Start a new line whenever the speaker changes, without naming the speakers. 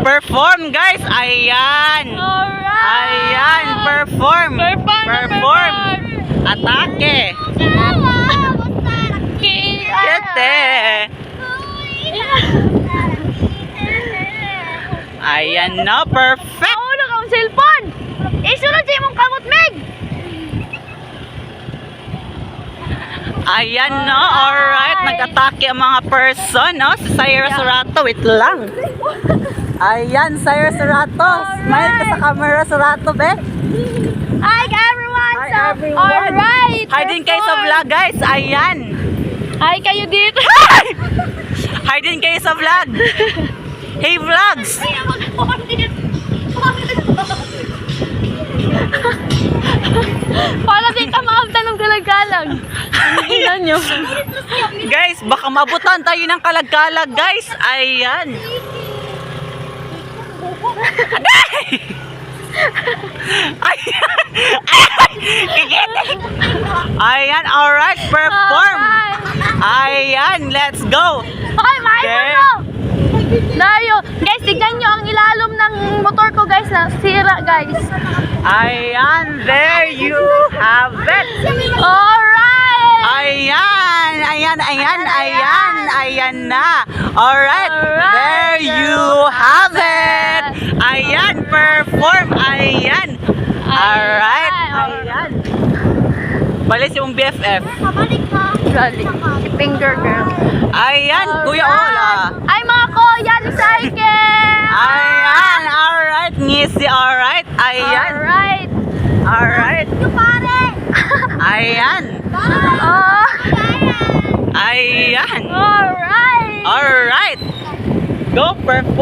Perform, guys. Ayan.
Alright!
Ayan, perform.
Perform
Perform. Atake. Kete. Ayan na, perfect.
Mahulog ang cellphone! Isunod sa imong kamot, Meg!
Ayan na, alright. Nag-atake ang mga person, no? Si Cyrus Surato. Wait lang. Ayan, Cyrus Surato. Smile ka sa camera, Surato, be.
Hi, everyone!
Hi,
So,
everyone.
Alright!
Hi din kayo sa vlog, guys. Ayan.
Hi kayo dito!
Hi din kayo sa vlog. Hey, vlogs.
Para nyo.
Guys, baka mabutan tayo ng kalagkalag, guys. Ayan. Ayan. Ayan. Ayan, alright. Perform. Ayan, let's go.
Hoy, maayos
Okay.
mo! Dayo! Guys, tignan nyo ang ilalom ng motor ko, guys, na sira, guys.
Ayan, there you have it.
Alright!
Ayan, ayan, ayan, ayan, na. Alright,
Alright.
there you have it. Ayan, perform, ayan. Alright, ayan. Balis yung BFF.
Galing. Si Finger Girl.
Ayan, Kuya Ola.
Ay, mga kuya, recycle!
Ayan, alright, ngisi, alright. Ayan,
Alright.
alright. Ayan,
Oh,
ayan.
alright.
Alright. Go perform.